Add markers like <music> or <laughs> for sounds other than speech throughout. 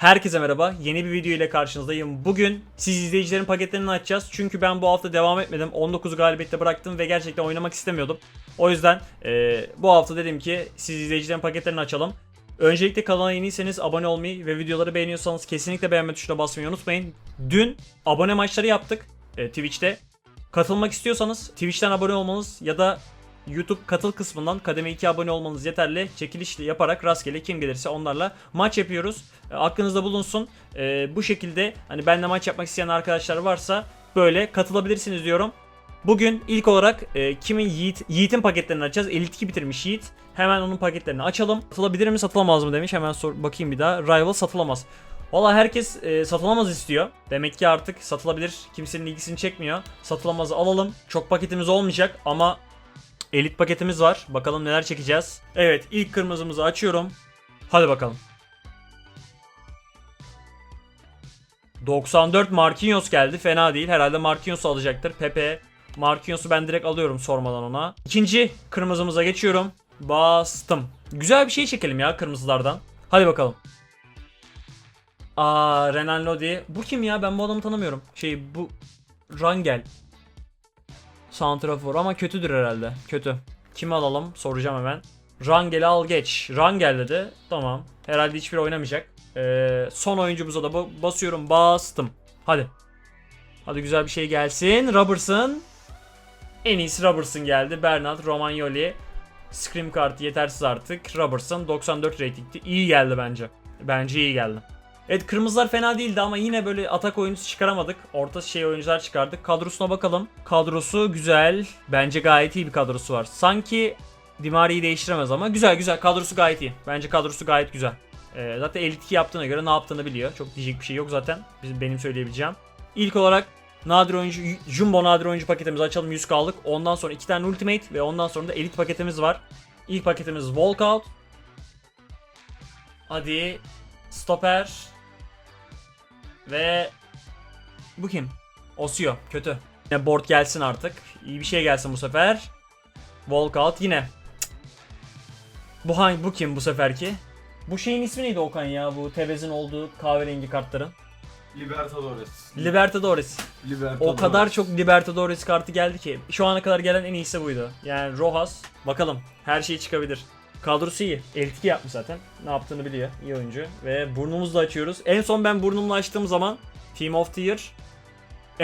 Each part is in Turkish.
Herkese merhaba. Yeni bir video ile karşınızdayım. Bugün siz izleyicilerin paketlerini açacağız. Çünkü ben bu hafta devam etmedim. 19 galibiyette bıraktım ve gerçekten oynamak istemiyordum. O yüzden eee, bu hafta dedim ki siz izleyicilerin paketlerini açalım. Öncelikle kanala yeniyseniz abone olmayı ve videoları beğeniyorsanız kesinlikle beğenme tuşuna basmayı unutmayın. Dün abone maçları yaptık e, Twitch'te. Katılmak istiyorsanız Twitch'ten abone olmanız ya da YouTube katıl kısmından kademe 2 abone olmanız yeterli. Çekiliş yaparak rastgele kim gelirse onlarla maç yapıyoruz. E, aklınızda bulunsun. E, bu şekilde hani benimle maç yapmak isteyen arkadaşlar varsa böyle katılabilirsiniz diyorum. Bugün ilk olarak e, kimin Yiğit, Yiğit'in paketlerini açacağız. Elite 2 bitirmiş Yiğit. Hemen onun paketlerini açalım. Satılabilir mi satılamaz mı demiş. Hemen sor, bakayım bir daha. Rival satılamaz. Valla herkes e, satılamaz istiyor. Demek ki artık satılabilir. Kimsenin ilgisini çekmiyor. Satılamazı alalım. Çok paketimiz olmayacak ama elit paketimiz var. Bakalım neler çekeceğiz. Evet ilk kırmızımızı açıyorum. Hadi bakalım. 94 Marquinhos geldi. Fena değil. Herhalde Marquinhos'u alacaktır. Pepe. Marquinhos'u ben direkt alıyorum sormadan ona. İkinci kırmızımıza geçiyorum. Bastım. Güzel bir şey çekelim ya kırmızılardan. Hadi bakalım. Aa Renan Lodi. Bu kim ya? Ben bu adamı tanımıyorum. Şey bu Rangel. Santrafor ama kötüdür herhalde. Kötü. Kimi alalım? Soracağım hemen. Rangel'i al geç. Rangel dedi. Tamam. Herhalde hiçbir oynamayacak. Ee, son oyuncumuza da ba- basıyorum. Bastım. Hadi. Hadi güzel bir şey gelsin. Robertson. En iyisi Robertson geldi. Bernard, Romagnoli. Scream kartı yetersiz artık. Robertson 94 ratingti. İyi geldi bence. Bence iyi geldi. Evet kırmızılar fena değildi ama yine böyle atak oyuncusu çıkaramadık. Orta şey oyuncular çıkardık. Kadrosuna bakalım. Kadrosu güzel. Bence gayet iyi bir kadrosu var. Sanki Dimari'yi değiştiremez ama güzel güzel. Kadrosu gayet iyi. Bence kadrosu gayet güzel. Ee, zaten Elite 2 yaptığına göre ne yaptığını biliyor. Çok diyecek bir şey yok zaten. Bizim, benim söyleyebileceğim. İlk olarak nadir oyuncu, Jumbo nadir oyuncu paketimizi açalım 100 kaldık. Ondan sonra 2 tane Ultimate ve ondan sonra da Elite paketimiz var. İlk paketimiz Walkout. Hadi Stopper. Ve bu kim? Osio. Kötü. Yine board gelsin artık. İyi bir şey gelsin bu sefer. Walkout yine. Cık. Bu hangi bu kim bu seferki? Bu şeyin ismi neydi Okan ya? Bu Tevez'in olduğu kahverengi kartların. Libertadores. Libertadores. Libertadores. O kadar çok Libertadores kartı geldi ki. Şu ana kadar gelen en iyisi buydu. Yani Rojas. Bakalım. Her şey çıkabilir. Kadrosu iyi. Eltiki yapmış zaten. Ne yaptığını biliyor. İyi oyuncu. Ve burnumuzla açıyoruz. En son ben burnumla açtığım zaman Team of the Year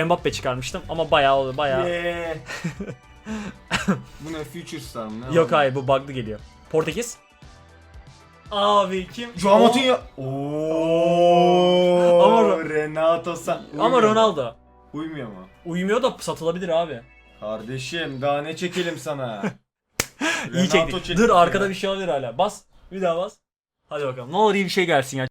Mbappe çıkarmıştım. Ama bayağı oldu bayağı. Yeah. <laughs> Bu ne Future Star mı? Ne Yok hayır bu bug'lı geliyor. Portekiz. Abi kim? Joao Moutinho. Oo. Ama- Renato San. Ama Uymuyor? Ronaldo. Uymuyor mu? Uyumuyor da satılabilir abi. Kardeşim daha ne çekelim sana? <laughs> <laughs> İyi Renato çektik. çektik Dur ya. arkada bir şey olabilir hala. Bas. Bir daha bas. Hadi bakalım. Ne olur iyi bir şey gelsin ya.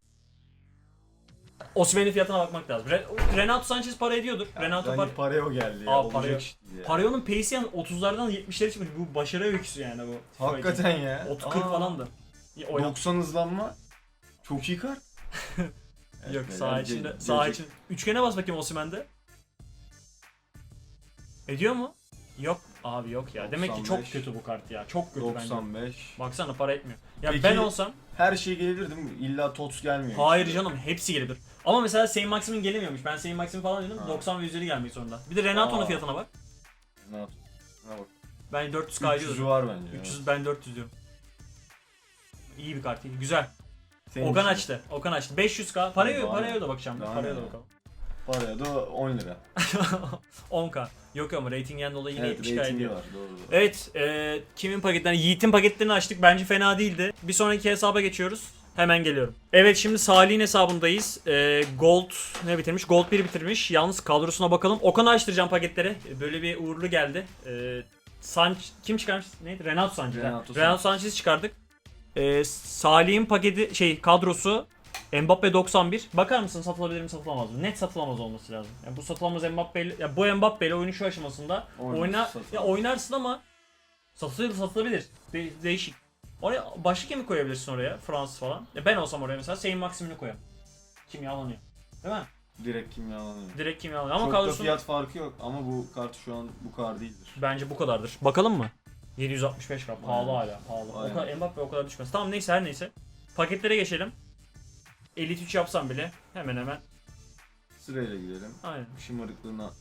Osimhen'in fiyatına bakmak lazım. Re- Renato Sanchez para ediyordur. Renato Yani par- Pareo geldi ya. Aa, olacak Pareo. işte ya. Parayon'un pace'i yani 30'lardan 70'lere çıkmış. Bu başarı öyküsü yani bu. Hakikaten ya. 30 40 Aa, falandı. Ya, oyna- 90 hızlanma. Çok iyi kart. <laughs> Evet, Yok sağ içinde. Sağ için. Üçgene bas bakayım Osimhen'de. Ediyor mu? Yok abi yok ya. Demek ki çok 95. kötü bu kart ya. Çok kötü bence. 95. Baksana para etmiyor. Ya Peki- ben olsam Her şey gelebilir değil mi? İlla TOTS gelmiyor. Hayır canım hepsi gelebilir. Ama mesela Saint Maximin gelemiyormuş. Ben Saint Maxim falan dedim. Ha. 90 ve üzeri gelmek zorunda. Bir de Renato'nun Aa. fiyatına bak. Renato. Ne bak. Ben 400 k 300'ü diyordum. var bence. 300 ben 400 diyorum. İyi bir kart iyi. Güzel. Senin Okan için. açtı. Okan açtı. 500k. Paraya Daha paraya ne? da bakacağım. Daha Paraya ne? da bakalım. Paraya da 10 lira. <laughs> 10k. Yok ama ratingden dolayı yine evet 70k ratingi ediyor. var doğru doğru. Evet, e, kimin paketlerini? Yiğit'in paketlerini açtık. Bence fena değildi. Bir sonraki hesaba geçiyoruz. Hemen geliyorum. Evet şimdi Salih'in hesabındayız. E, Gold ne bitirmiş? Gold 1 bitirmiş. Yalnız kadrosuna bakalım. Okan'ı açtıracağım paketleri. E, Böyle bir uğurlu geldi. E, Sanch kim çıkarmış? Neydi? Renato Sanchez. Renato Renato, Sanchez. Çıkardık. E, Salih'in paketi şey kadrosu Mbappe 91. Bakar mısın satılabilir mi satılamaz mı? Net satılamaz olması lazım. Yani bu satılamaz Mbappe ile ya bu Mbappe ile oyunun şu aşamasında Oynar, satılamaz. ya oynarsın ama satılır satılabilir. De- değişik. Oraya başka kimi koyabilirsin oraya? Fransız falan. Ya ben olsam oraya mesela Saint Maxim'ini koyarım. Kimyalanıyor. Değil mi? Direkt kimyalanıyor. Direkt kimyalanıyor. Ama Çok da kadrosu fiyat farkı yok ama bu kart şu an bu kadar değildir. bence bu kadardır. Bakalım mı? 765 kart. Pahalı Aynen. hala. Pahalı. O Aynen. kadar, Mbappe o kadar düşmez. Tamam neyse her neyse. Paketlere geçelim. Elite 3 yapsam bile hemen hemen. Sırayla gidelim. Aynen. Şımarıklığına...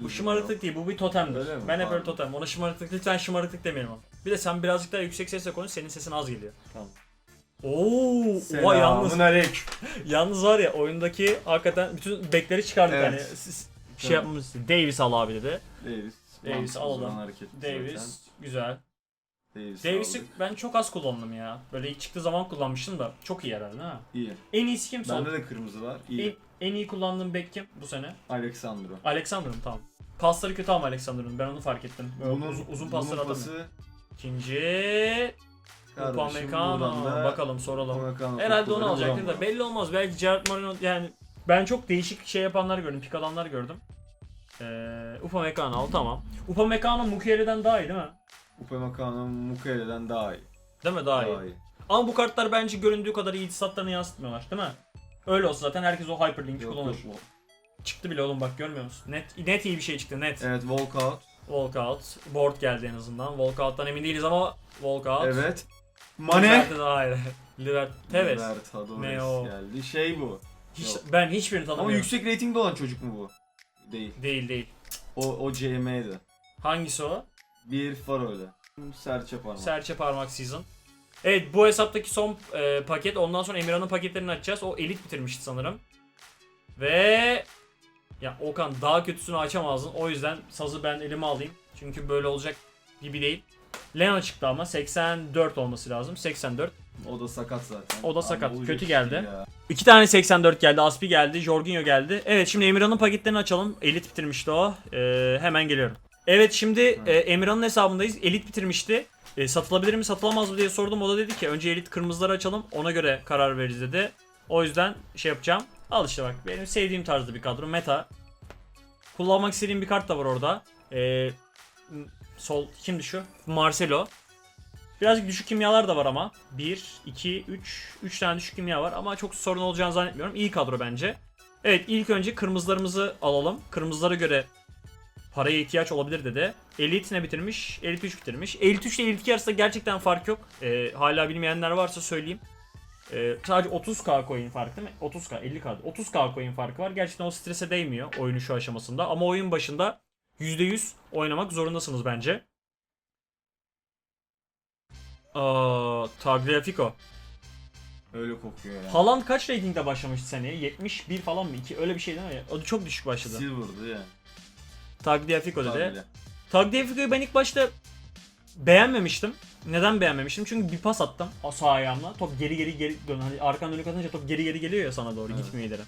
Bu şımarıklık değil bu bir totemdir. Öyle mi? Ben hep böyle Pardon. totem. Ona şımarıklık lütfen şımarıklık demeyelim ama. Bir de sen birazcık daha yüksek sesle konuş senin sesin az geliyor. Tamam. Oo, oha yalnız aleyküm. <laughs> yalnız var ya oyundaki hakikaten bütün bekleri çıkardık Evet. hani. Siz, şey Tamam. yapmamız. Davis al abi dedi. Davis. Davis Mantıklı alalım. olan hareket Davis zaten. güzel. Davis'i Davis'i aldık. ben çok az kullandım ya. Böyle ilk çıktığı zaman kullanmıştım da çok iyi herhalde ha. İyi. En iyisi kim son? Bende de kırmızı var. En, İyi. en iyi kullandığım bek kim bu sene? Alexandro. Alexander'ın tamam. Pasları kötü ama Alexander'ın ben onu fark ettim. Böyle Bunun, uzun, uzun bunun paslar atamıyor. pası İkinci kardeşim Upamecano. buradan da Bakalım soralım. Upamecano Herhalde onu topları alacaktır da belli olmaz. Belki Gerard Moreno yani ben çok değişik şey yapanlar gördüm. Pik alanlar gördüm. Ee, Upamecano al tamam. Upamecano Mukiere'den daha iyi değil mi? Upamecano Mukele'den daha iyi. Değil mi? Daha, iyi. Ama bu kartlar bence göründüğü kadar iyi statlarını yansıtmıyorlar değil mi? Öyle olsa zaten herkes o hyperlink'i Yok, kullanır. yok. Çıktı bile oğlum bak görmüyor musun? Net net iyi bir şey çıktı net. Evet walkout. Walkout. Board geldi en azından. Walkout'tan emin değiliz ama Walkout. Evet. Mane. Daha iyi. Liberty. Tevez. Libertadores geldi. Şey bu. Hiç, Yok. ben hiçbirini Ama tanımıyorum. yüksek ratingde olan çocuk mu bu? Değil. Değil değil. O, o CM'ydi. Hangisi o? Bir Faro'yla. Serçe parmak. Serçe parmak season. Evet bu hesaptaki son e, paket. Ondan sonra Emirhan'ın paketlerini açacağız. O elit bitirmişti sanırım. Ve ya Okan daha kötüsünü açamazdın. O yüzden sazı ben elime alayım. Çünkü böyle olacak gibi değil. Lena çıktı ama 84 olması lazım. 84. o da sakat zaten. O da sakat. olacak Kötü geldi. ya. İki tane 84 geldi. Aspi geldi. Jorginho geldi. Evet şimdi Emirhan'ın paketlerini açalım. Elit bitirmişti o. Ee, hemen geliyorum. Evet şimdi e, Emirhan'ın hesabındayız. Elit bitirmişti. E, satılabilir mi satılamaz mı diye sordum. O da dedi ki önce elit kırmızıları açalım. Ona göre karar veririz dedi. O yüzden şey yapacağım. Al işte bak benim sevdiğim tarzda bir kadro. Meta. Kullanmak istediğim bir kart da var orada. E, sol kimdi şu? Marcelo. Birazcık düşük kimyalar da var ama. 1, 2, 3, 3 tane düşük kimya var ama çok sorun olacağını zannetmiyorum. İyi kadro bence. Evet ilk önce kırmızılarımızı alalım. Kırmızılara göre paraya ihtiyaç olabilir dedi. Elite ne bitirmiş? Elite 3 bitirmiş. Elite 3 ile Elite 2 arasında gerçekten fark yok. Ee, hala bilmeyenler varsa söyleyeyim. Ee, sadece 30k coin farkı değil mi? 30k, 50k. 30k coin farkı var. Gerçekten o strese değmiyor oyunun şu aşamasında. Ama oyun başında %100 oynamak zorundasınız bence. Aa, Tagliafico. Öyle kokuyor yani. Haaland kaç ratingde başlamıştı seneye? 71 falan mı? 2 öyle bir şey değil mi? O da çok düşük başladı. Silver'dı yani. Tagliafico dedi. Tagliafico'yu ben ilk başta beğenmemiştim. Neden beğenmemiştim? Çünkü bir pas attım sağ ayağımla. Top geri geri geri dön. Hani arkan dönük atınca top geri geri geliyor ya sana doğru Evet. gitmiyor ileri.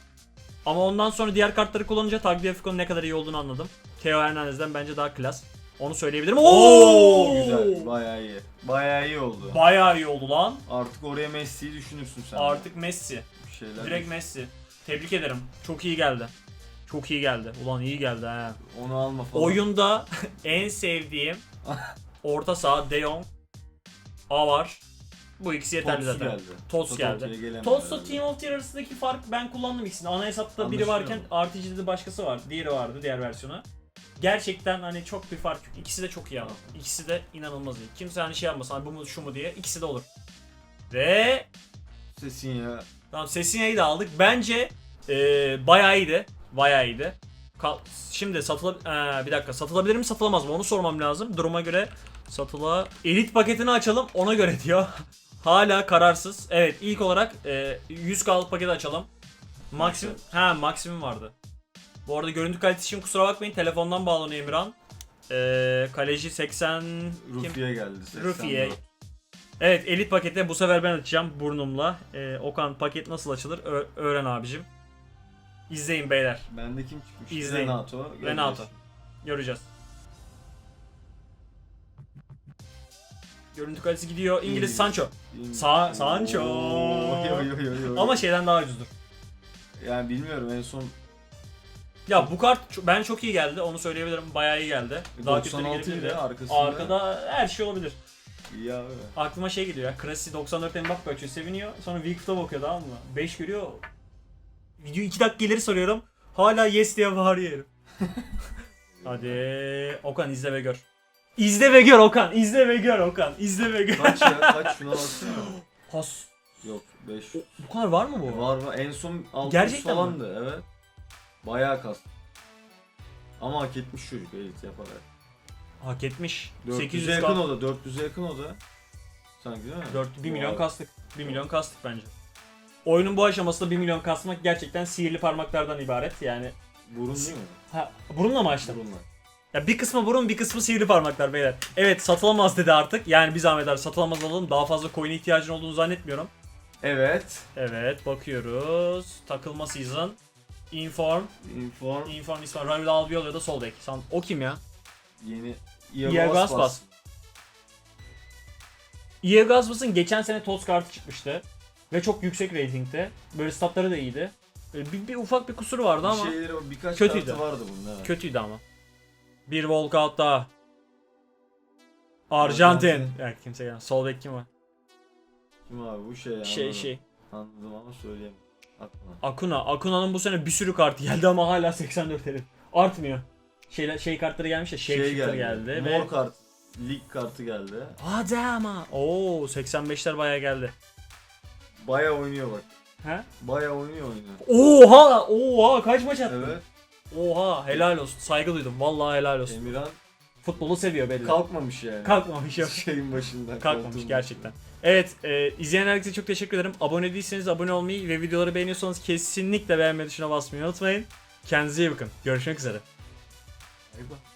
Ama ondan sonra diğer kartları kullanınca Tagliafico'nun ne kadar iyi olduğunu anladım. Theo Hernandez'den bence daha klas. Onu söyleyebilirim. Oo güzel. Bayağı iyi. Bayağı iyi oldu. Bayağı iyi oldu lan. Artık oraya Messi'yi düşünürsün sen. de. Artık Messi. bir şeyler. Direkt Messi. Tebrik ederim. Çok iyi geldi. Çok iyi geldi. Ulan iyi geldi ha. Onu alma falan. Oyunda <laughs> en sevdiğim <laughs> orta saha De Jong, Avar. Bu ikisi yeterli Tots zaten. geldi. Tots geldi. Tots'la herhalde. Team of the arasındaki fark ben kullandım ikisini. Ana hesapta biri varken RTG'de de başkası var. Diğeri vardı diğer versiyonu. Gerçekten hani çok bir fark yok. İkisi de çok iyi ama. İkisi de inanılmaz iyi. Kimse hani şey yapmasın hani bu mu şu mu diye. İkisi de olur. Ve Sesin ya. Tamam Sesinya'yı da aldık. Bence eee bayağı iyiydi. Bayağı iyiydi. Kal- Şimdi satıla Ee, bir dakika satılabilir mi satılamaz mı onu sormam lazım. Duruma göre satıla elit paketini açalım ona göre <laughs> diyor. Hala kararsız. Evet ilk olarak e, 100K'lık paketi açalım. Maksimum ha maksimum vardı. Bu arada görüntü kalitesi için kusura bakmayın telefondan bağlanıyor Emirhan. Eee kaleci 80 kim? Rufiye geldi. 84. Rufiye. Evet elit pakette bu sefer ben açacağım burnumla. Ee, Okan paket nasıl açılır Ö- öğren abicim. İzleyin beyler. Bende kim çıkmış? İzleyin. Renato. Renato. Göreceğiz. Görüntü kalitesi gidiyor. İngiliz. Sancho. İngiliz. Sa- Sancho. Ama şeyden daha ucuzdur. yani bilmiyorum en son Ya bu kart ben çok iyi geldi. Onu söyleyebilirim. Bayağı iyi geldi. Daha kötüleri 96 gelebilir ile arkasında. Arkada her şey olabilir. Ya öyle. Aklıma şey geliyor ya. Krasi 94 Mbappe açıyor. Seviniyor. Sonra Wickfoot'a bakıyor tamam mı? 5 görüyor. Video 2 dakika ileri soruyorum. Hala yes diye bağırıyor herif. <laughs> Hadi Okan izle ve gör. İzle ve gör Okan. İzle ve gör Okan. İzle ve gör. Kaç ya? <laughs> Kaç şuna baksana. Has. Yok 5. Bu kadar var mı bu? Var var. En son 600 Gerçekten mi? falandı. Evet. Bayağı kas. Ama hak etmiş çocuk elit yaparak. Hak etmiş. 400'e 800 yakın yakın o da. 400'e yakın o da. Sanki değil mi? 4 1 milyon kastık. 1 milyon kastık bence. Oyunun bu aşamasında 1 milyon kasmak gerçekten sihirli parmaklardan ibaret. Yani Burun değil mi? ha, burunla mı açtın? Burunla. Ya bir kısmı burun, bir kısmı sihirli parmaklar beyler. Evet, satılamaz dedi artık. Yani bir zahmet abi satılamaz alalım. Daha fazla coin'e ihtiyacın olduğunu zannetmiyorum. Evet. Evet, bakıyoruz. Takılma season. Inform. Inform Inform ismi Raul Albiol ya da sol bek. San- O kim ya? yeni Iago Aspas. Iago Aspas'ın geçen sene TOTS kartı çıkmıştı. Ve çok yüksek ratingde. Böyle statları da iyiydi. Böyle bir, bir ufak bir kusuru vardı ama Bir şeyleri birkaç kötüydü. kartı vardı bunun evet. kötüydü ama. Bir walkout daha. Arjantin. Arjantin. Ya kimse gelmez. Sol bek kim var? Kim abi bu şey Şey anladım. şey. Anladım ama söyleyemem. Aklıma. Akuna. Akuna'nın bu sene bir sürü kartı geldi ama hala 84 herif. Artmıyor. Şeyler, şey kartları gelmiş ya. Şey, Şey geldi. geldi. geldi Mor ve... kart. Lig kartı geldi. Hadi ama. Oo 85'ler bayağı geldi. Baya oynuyor bak. He? Baya oynuyor oyunu. Oha! Oha! Kaç maç attı? Evet. Oha! Helal olsun. Saygı duydum. Vallahi helal olsun. Emirhan Futbolu seviyor belli. kalkmamış yani. Kalkmamış yok. Şeyin başından. Kalkmamış gerçekten. Evet, e, izleyen herkese çok teşekkür ederim. Abone değilseniz abone olmayı ve videoları beğeniyorsanız kesinlikle beğenme tuşuna basmayı unutmayın. Kendinize iyi bakın. Görüşmek üzere. Eyvah.